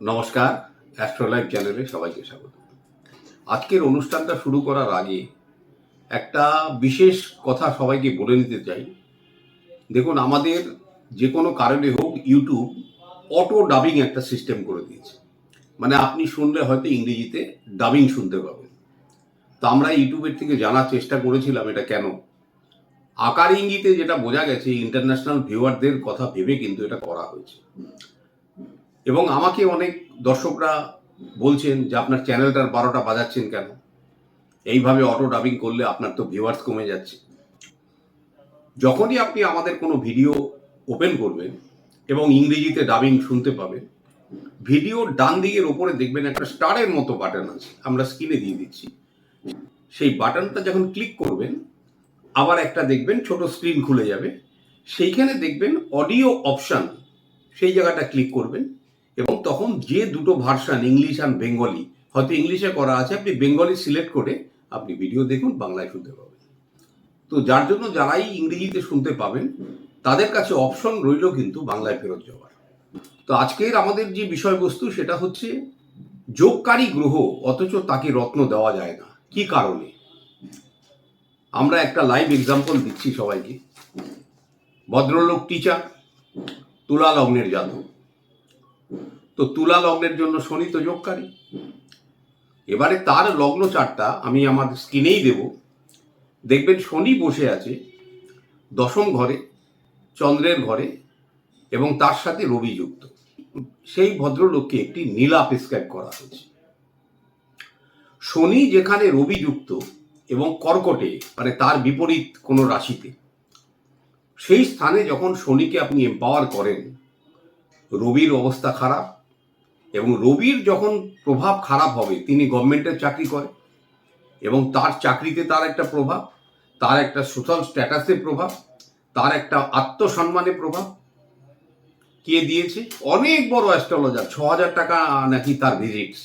নমস্কার অ্যাস্ট্রোলাইভ চ্যানেলে সবাইকে স্বাগত। আজকের অনুষ্ঠানটা শুরু করার আগে একটা বিশেষ কথা সবাইকে বলে নিতে চাই। দেখুন, আমাদের যে কোনো কারণে হোক ইউটিউব অটো ডাবিং একটা সিস্টেম করে দিয়েছে। মানে আপনি শুনলে হয়তো ইংরেজিতে ডাবিং শুনতে পাবেন। তো আমরা ইউটিউবের থেকে জানার চেষ্টা করেছিলাম এটা কেন? আকার ইঙ্গিতে যেটা বোঝা গেছে ইন্টারন্যাশনাল ভিউয়ারদের কথা ভেবে কিন্তু এটা করা হয়েছে। এবং আমাকে অনেক দর্শকরা বলছেন যে আপনার চ্যানেলটার বারোটা বাজাচ্ছেন কেন? এইভাবে অটো ডাবিং করলে আপনার তো ভিউয়ার্স কমে যাচ্ছে। যখনই আপনি আমাদের কোনো ভিডিও ওপেন করবেন এবং ইংরেজিতে ডাবিং শুনতে পাবেন, ভিডিও ডান দিকের ওপরে দেখবেন একটা স্টারের মতো বাটন আছে, আমরা স্ক্রিনে দিয়ে দিচ্ছি। সেই বাটনটা যখন ক্লিক করবেন, আবার একটা দেখবেন ছোট স্ক্রিন খুলে যাবে। সেইখানে দেখবেন অডিও অপশান সেই জায়গাটা ক্লিক করবেন। এবং তখন যে দুটো ভার্সান, ইংলিশ আর বেঙ্গলি, হয়তো ইংলিশে করা আছে, আপনি বেঙ্গলি সিলেক্ট করে আপনি ভিডিও দেখুন, বাংলায় শুনতে পাবেন। তো যার জন্য যারাই ইংরেজিতে শুনতে পাবেন, তাদের কাছে অপশন রইল কিন্তু বাংলায় ফেরত যাওয়ার। তো আজকের আমাদের যে বিষয়বস্তু, সেটা হচ্ছে যোগকারী গ্রহ, অথচ তাকে রত্ন দেওয়া যায় না। কি কারণে? আমরা একটা লাইভ এক্সাম্পল দিচ্ছি সবাইকে। ভদ্রলোক টিচার তুলা লগ্নের জাতক। তো তুলা লগ্নের জন্য শনি তো যোগকারী। এবারে তার লগ্ন চারটা আমি আমার স্ক্রিনেই দেব। দেখবেন শনি বসে আছে দশম ঘরে, চন্দ্রের ঘরে এবং তার সাথে রবি যুক্ত। সেই ভদ্রলোককে একটি নীলা প্রেসক্রাইব করা হয়েছে। শনি যেখানে রবি যুক্ত এবং কর্কটে মানে তার বিপরীত কোনো রাশিতে, সেই স্থানে যখন শনিকে আপনি এম্পাওয়ার করেন রবির অবস্থা খারাপ এবং রবির যখন প্রভাব খারাপ হবে, তিনি গভর্নমেন্টের চাকরি করে এবং তার চাকরিতে তার একটা প্রভাব, তার একটা সোশ্যাল স্ট্যাটাসের প্রভাব, তার একটা আত্মসম্মানের প্রভাব কে দিয়েছে? অনেক বড় অ্যাস্ট্রোলজার ছ হাজার টাকা নাকি তার ভিজিটস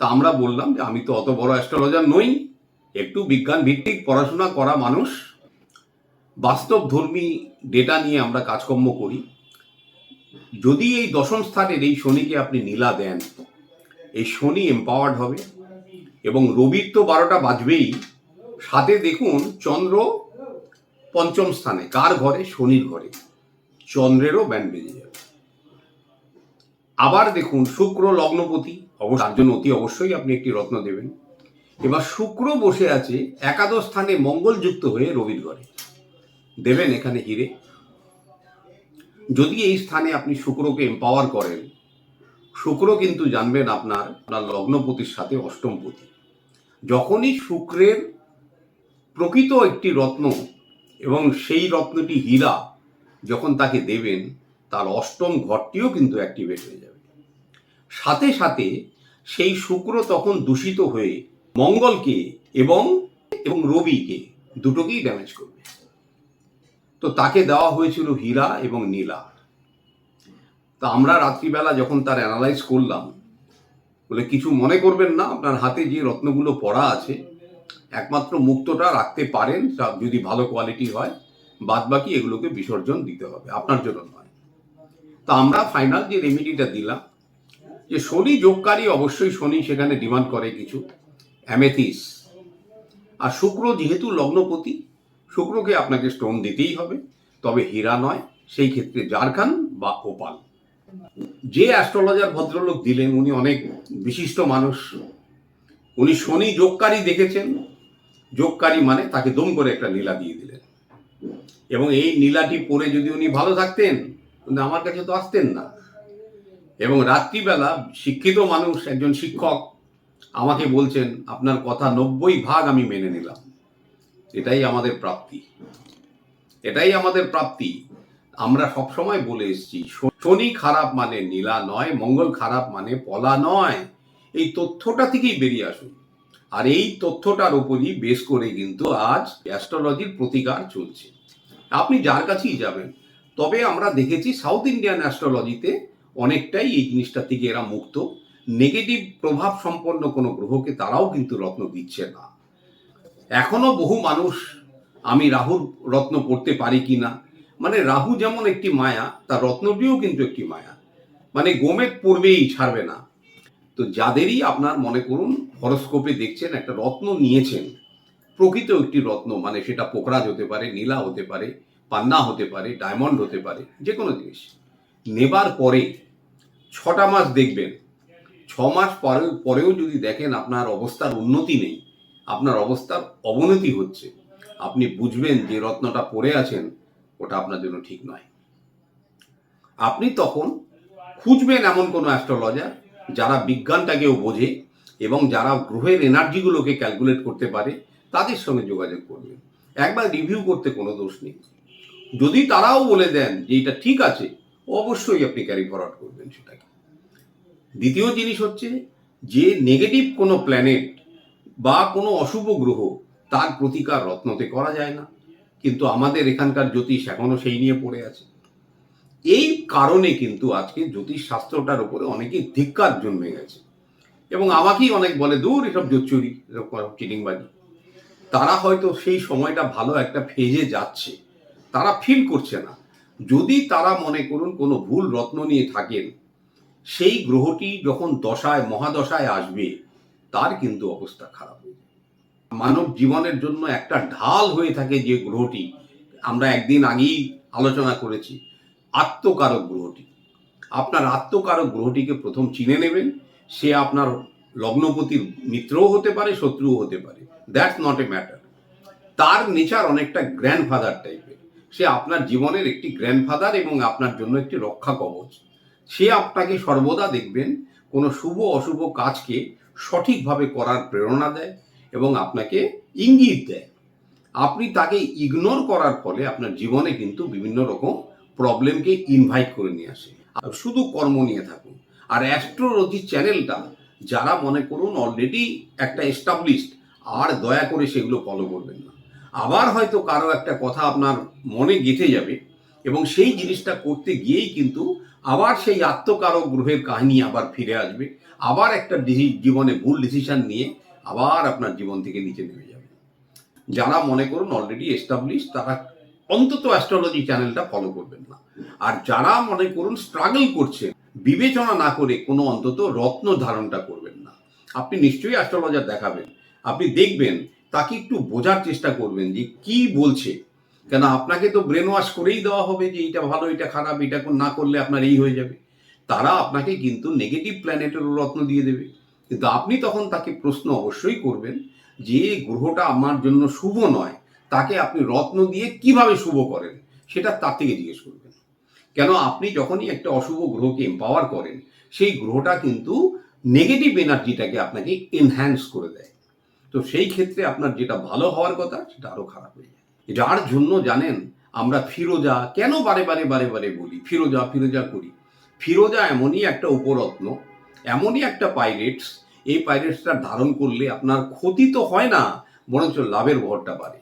তা আমরা বললাম যে আমি তো অত বড় অ্যাস্ট্রোলজার নই, একটু বিজ্ঞান ভিত্তিক পড়াশোনা করা মানুষ। বাস্তব ধর্মী ডেটা নিয়ে আমরা কাজকর্ম করি। যদি এই দশম স্থানের এই শনিকে আপনি নীলা দেন, এই শনি এম্পাওয়ার্ড হবে এবং রবির তো বারোটা বাজবেই। সাথে দেখুন, চন্দ্র পঞ্চম স্থানে, কার ঘরে? শনির ঘরে। চন্দ্রেরও ব্যান্ড বেজে যাবে। আবার দেখুন, শুক্র লগ্নপতি, অবশ্য তার জন্য অতি অবশ্যই আপনি একটি রত্ন দেবেন। এবার শুক্র বসে আছে একাদশ স্থানে মঙ্গল যুক্ত হয়ে রবির ঘরে। দেবেন এখানে হিরে। যদি এই স্থানে আপনি শুক্রকে এম্পাওয়ার করেন, শুক্র কিন্তু জানবেন আপনার আপনার লগ্নপতির সাথে অষ্টমপতি যখনই শুক্রের প্রকৃত একটি রত্ন এবং সেই রত্নটি হীরা যখন তাকে দেবেন, তার অষ্টম ঘরটিও কিন্তু অ্যাক্টিভেট হয়ে যাবে। সাথে সাথে সেই শুক্র তখন দূষিত হয়ে মঙ্গলকে এবং এবং রবিকে দুটোকেই ড্যামেজ করবে। তো তাকে দেওয়া হয়েছিল হীরা এবং নীলা। তা আমরা রাত্রিবেলা যখন তার অ্যানালাইজ করলাম, বলে কিছু মনে করবেন না, আপনার হাতে যে রত্নগুলো পড়া আছে, একমাত্র মুক্তটা রাখতে পারেন যদি ভালো কোয়ালিটি হয় বাদ বাকি এগুলোকে বিসর্জন দিতে হবে, আপনার জন্য নয়। তা আমরা ফাইনাল যে রেমিডিটা দিলাম, যে শনি যোগকারী অবশ্যই শনি সেখানে ডিমান্ড করে কিছু অ্যামেথিস আর শুক্র যেহেতু লগ্নপতি শুক্রকে আপনাকে স্টোন দিতেই হবে। তবে হীরা নয়, সেই ক্ষেত্রে জারখান বা ওপাল যে অ্যাস্ট্রোলজার ভদ্রলোক দিলেন, উনি অনেক বিশিষ্ট মানুষ। উনি শনি যোগকারী দেখেছেন। যোগকারী মানে তাকে দম করে একটা নীলা দিয়ে দিলেন। এবং এই নীলাটি পরে যদি উনি ভালো থাকতেন কিন্তু আমার কাছে তো আসতেন না। এবং রাত্রিবেলা শিক্ষিত মানুষ, একজন শিক্ষক, আমাকে বলছেন, আপনার কথা নব্বই ভাগ আমি মেনে নিলাম। এটাই আমাদের প্রাপ্তি। এটাই আমাদের প্রাপ্তি। আমরা সবসময় বলে এসেছি, শনি খারাপ মানে নীলা নয়, মঙ্গল খারাপ মানে পলা নয়। এই তথ্যটা থেকেই বেরিয়ে আসুন। আর এই তথ্যটার উপরই বেশ করে কিন্তু আজ অ্যাস্ট্রোলজির প্রতিকার চলছে। আপনি যার কাছেই যাবেন, তবে আমরা দেখেছি সাউথ ইন্ডিয়ান অ্যাস্ট্রোলজিতে অনেকটাই এই জিনিসটা থেকে এরা মুক্ত। নেগেটিভ প্রভাব সম্পন্ন কোনো গ্রহকে তারাও কিন্তু রত্ন দিচ্ছে না। এখনও বহু মানুষ আমি রাহুর রত্ন পড়তে পারি কি না? মানে রাহু যেমন একটি মায়া, তার রত্নটিও কিন্তু একটি মায়া। মানে গোমেদ পড়বেই ছাড়বে না। তো যাদেরই আপনার মনে করুন হরস্কোপে দেখছেন, একটা রত্ন নিয়েছেন, প্রকৃত একটি রত্ন মানে সেটা পোকরাজ হতে পারে, নীলা হতে পারে, পান্না হতে পারে, ডায়মন্ড হতে পারে যে কোনো জিনিস। নেবার পরে ছটা মাস দেখবেন ছ মাস পরেও পরেও যদি দেখেন আপনার অবস্থার উন্নতি নেই আপনার অবস্থার অবনতি হচ্ছে। আপনি বুঝবেন যে রত্নটা পড়ে আছেন, ওটা আপনার জন্য ঠিক নয়। আপনি তখন খুঁজবেন এমন কোনো অ্যাস্ট্রোলজার যারা বিজ্ঞানটাকেও বোঝে এবং যারা গ্রহের এনার্জিগুলোকে ক্যালকুলেট করতে পারে, তাদের সঙ্গে যোগাযোগ করবেন। একবার রিভিউ করতে কোনো দোষ নেই। যদি তারাও বলে দেন যে এটা ঠিক আছে, অবশ্যই আপনি ক্যারি ফরওয়ার্ড করবেন সেটাকে। দ্বিতীয় জিনিস হচ্ছে যে, নেগেটিভ কোনো প্ল্যানেট বা কোনো অশুভ গ্রহ, তার প্রতিকার রত্নতে করা যায় না। কিন্তু আমাদের এখানকার জ্যোতিষ এখনও সেই নিয়ে পড়ে আছে। এই কারণে কিন্তু আজকে জ্যোতিষ শাস্ত্রটার উপরে অনেকেই ধিক্কার জন্মে গেছে। এবং আমাকেই অনেক বলে, দূর এসব এরকম চিটিংবাজি। তারা হয়তো সেই সময়টা ভালো একটা ফেজে যাচ্ছে। তারা ফিল করছে না। যদি তারা মনে করুন কোনো ভুল রত্ন নিয়ে থাকেন, সেই গ্রহটি যখন দশায়, মহাদশায় আসবে তার কিন্তু অবস্থা খারাপ হয়ে যাবে মানব জীবনের জন্য একটা ঢাল হয়ে থাকে যে গ্রহটি। আমরা একদিন আগেই আলোচনা করেছি, আত্মকারক গ্রহটি। আপনার আত্মকারক গ্রহটিকে প্রথম চিনে নেবেন। সে আপনার লগ্নপতির মিত্রও হতে পারে, শত্রুও হতে পারে। দ্যাটস নট এ ম্যাটার তার নেচার অনেকটা গ্র্যান্ডফাদার টাইপের সে আপনার জীবনের একটি গ্র্যান্ডফাদার এবং আপনার জন্য একটি রক্ষা কবচ। সে আপনাকে সর্বদা দেখবেন, কোনো শুভ অশুভ কাজকে সঠিকভাবে করার প্রেরণা দেয় এবং আপনাকে ইঙ্গিত দেয়। আপনি তাকে ইগনোর করার ফলে আপনার জীবনে কিন্তু বিভিন্ন রকম প্রবলেমকে ইনভাইট করে নিয়ে আসে। শুধু কর্ম নিয়ে থাকুন। আর অ্যাস্ট্রোলজি চ্যানেলটা যারা মনে করুন অলরেডি একটা এস্টাবলিশড আর দয়া করে সেগুলো ফলো করবেন না। আবার হয়তো কারও একটা কথা আপনার মনে গেঁথে যাবে এবং সেই জিনিসটা করতে গিয়েই কিন্তু আবার সেই আত্মকারক গ্রহের কাহিনী আবার ফিরে আসবে। আবার একটা জীবনে ভুল ডিসিশন নিয়ে আবার আপনার জীবন থেকে নিচে নেমে যাবে। যারা মনে করুন অলরেডি এস্টাবলিশ তারা অন্তত অ্যাস্ট্রোলজি চ্যানেলটা ফলো করবেন না। আর যারা মনে করুন স্ট্রাগল করছে, বিবেচনা না করে কোনো অন্তত রত্ন ধারণটা করবেন না। আপনি নিশ্চয়ই অ্যাস্ট্রোলজার দেখাবেন। আপনি দেখবেন, তাকে একটু বোঝার চেষ্টা করবেন যে কি বলছে। কেন আপনাকে তো ব্রেন ওয়াশ করেই দেওয়া হবে যে এটা ভালো এটা খারাপ এটা না করলে আপনার এই হয়ে যাবে। তারা আপনাকে কিন্তু নেগেটিভ প্ল্যানেটের রত্ন দিয়ে দেবে। কিন্তু আপনি তখন তাকে প্রশ্ন অবশ্যই করবেন যে গ্রহটা আমার জন্য শুভ নয়, তাকে আপনি রত্ন দিয়ে কীভাবে শুভ করেন? সেটা তার থেকে জিজ্ঞেস করবেন। কেন আপনি যখনই একটা অশুভ গ্রহকে এম্পাওয়ার করেন, সেই গ্রহটা কিন্তু নেগেটিভ এনার্জিটাকে আপনাকে এনহ্যান্স করে দেয়। তো সেই ক্ষেত্রে আপনার যেটা ভালো হওয়ার কথা, সেটা আরও খারাপ হয়ে যায়। যার জন্য জানেন, আমরা ফিরোজা কেন বারে বারে বারে বারে বলি, ফিরোজা ফিরোজা করি? ফিরোজা এমনই একটা উপরত্ন, এমনই একটা পাইরেটস এই পাইরেটসটা ধারণ করলে আপনার ক্ষতি তো হয় না, বরঞ্চ লাভের ভরটা বাড়ে।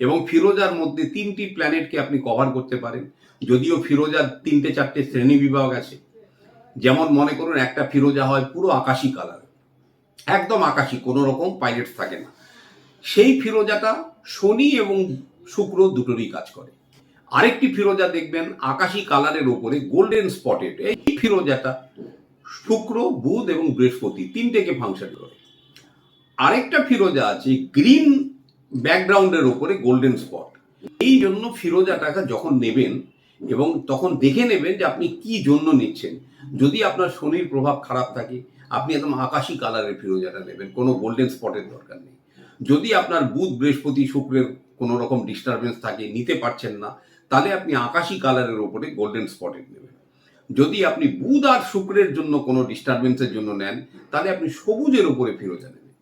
এবং ফিরোজার মধ্যে তিনটি প্ল্যানেটকে আপনি কভার করতে পারেন, যদিও ফিরোজার তিনটে চারটে শ্রেণি বিভাগ আছে। যেমন মনে করুন, একটা ফিরোজা হয় পুরো আকাশি কালার একদম আকাশি, কোনো রকম পাইরেটস থাকে না। সেই ফিরোজাটা শনি এবং শুক্র দুটোরই কাজ করে। আরেকটি ফিরোজা দেখবেন আকাশি কালারের ওপরে গোল্ডেন স্পটেড এই ফিরোজাটা শুক্র, বুধ এবং বৃহস্পতি তিনটেকে ফাংশন করে। আরেকটা ফিরোজা আছে গ্রিন ব্যাকগ্রাউন্ডের ওপরে গোল্ডেন স্পট এই জন্য ফিরোজাটাকে যখন নেবেন এবং তখন দেখে নেবেন যে আপনি কি জন্য নিচ্ছেন। যদি আপনার শনির প্রভাব খারাপ থাকে, আপনি একদম আকাশি কালারের ফিরোজাটা নেবেন, কোনো গোল্ডেন স্পটের দরকার নেই। যদি আপনার বুধ, বৃহস্পতি, শুক্রের কোনো রকম ডিস্টারবেন্স থাকে, নিতে পারছেন না তাহলে আপনি আকাশি কালারের ওপরে গোল্ডেন স্পটেড নেবেন। যদি আপনি বুধ আর শুক্রের জন্য কোনো ডিস্টারবেন্সের জন্য নেন, তাহলে আপনি সবুজের ওপরে ফিরোজা নেবেন।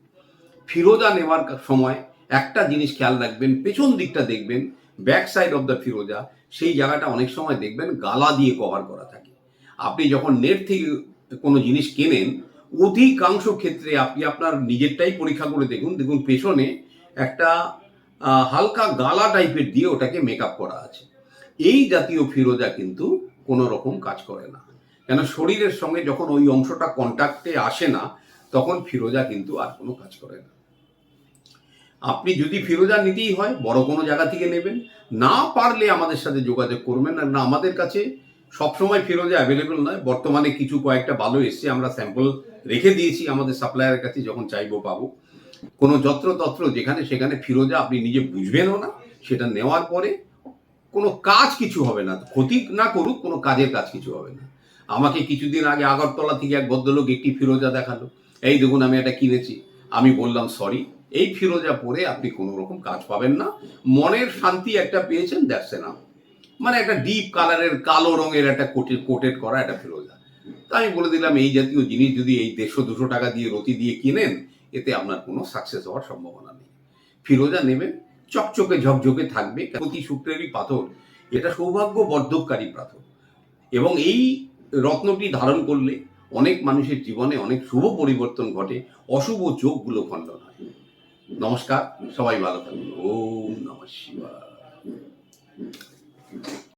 ফিরোজা নেওয়ার সময় একটা জিনিস খেয়াল রাখবেন, পেছন দিকটা দেখবেন back side of the Firoza, সেই জায়গাটা অনেক সময় দেখবেন গালা দিয়ে কভার করা থাকে। আপনি যখন নেট থেকে কোনো জিনিস কেনেন, অধিকাংশ ক্ষেত্রে আপনি আপনার নিজেরটাই পরীক্ষা করে দেখুন দেখুন পেছনে একটা হালকা গালা টাইপের দিয়ে ওটাকে মেকআপ করা আছে। এই জাতীয় ফিরোজা কিন্তু কোনো রকম কাজ করে না। কেন শরীরের সঙ্গে যখন ওই অংশটা কন্ট্যাক্টে আসে না, তখন ফিরোজা কিন্তু আর কোনো কাজ করে না। আপনি যদি ফিরোজা নিতেই হয়, বড় কোনো জায়গা থেকে নেবেন। না পারলে আমাদের সাথে যোগাযোগ করবেন আর না, আমাদের কাছে সবসময় ফিরোজা অ্যাভেলেবেল নয়। বর্তমানে কিছু কয়েকটা ভালো এসছে, আমরা স্যাম্পল রেখে দিয়েছি আমাদের সাপ্লায়ারের কাছে, যখন চাইব পাবো। কোনো যত্রতত্র যেখানে সেখানে ফিরোজা আপনি নিজে বুঝবেনও না। সেটা নেওয়ার পরে কোনো কাজ কিছু হবে না। ক্ষতি না করুক, কোনো কাজের কাজ কিছু হবে না। আমাকে কিছুদিন আগে আগরতলা থেকে এক ভদ্রলোক একটি ফিরোজা দেখাল। এই দেখুন, আমি এটা কিনেছি। আমি বললাম, সরি, এই ফিরোজা পরে আপনি কোনো রকম কাজ পাবেন না। মনের শান্তি একটা পেয়েছেন দেখছে না মানে একটা ডিপ কালারের, কালো রঙের একটা কোটেড কোটেড করা একটা ফিরোজা। তা আমি বলে দিলাম, এই জাতীয় জিনিস যদি এই দেড়শো, দুশো টাকা দিয়ে রতি দিয়ে কিনেন, এতে আপনার কোনো সাকসেস হওয়ার সম্ভাবনা নেই। ফিরোজা নেবেন চকচকে ঝকঝকে থাকবে। প্রতি শুক্রেরই পাথর। এটা সৌভাগ্য বর্ধককারী পাথর। এবং এই রত্নটি ধারণ করলে অনেক মানুষের জীবনে অনেক শুভ পরিবর্তন ঘটে, অশুভ চোখগুলো খণ্ডন হয়। নমস্কার, সবাই ভালো থাকুন। ওম নমঃ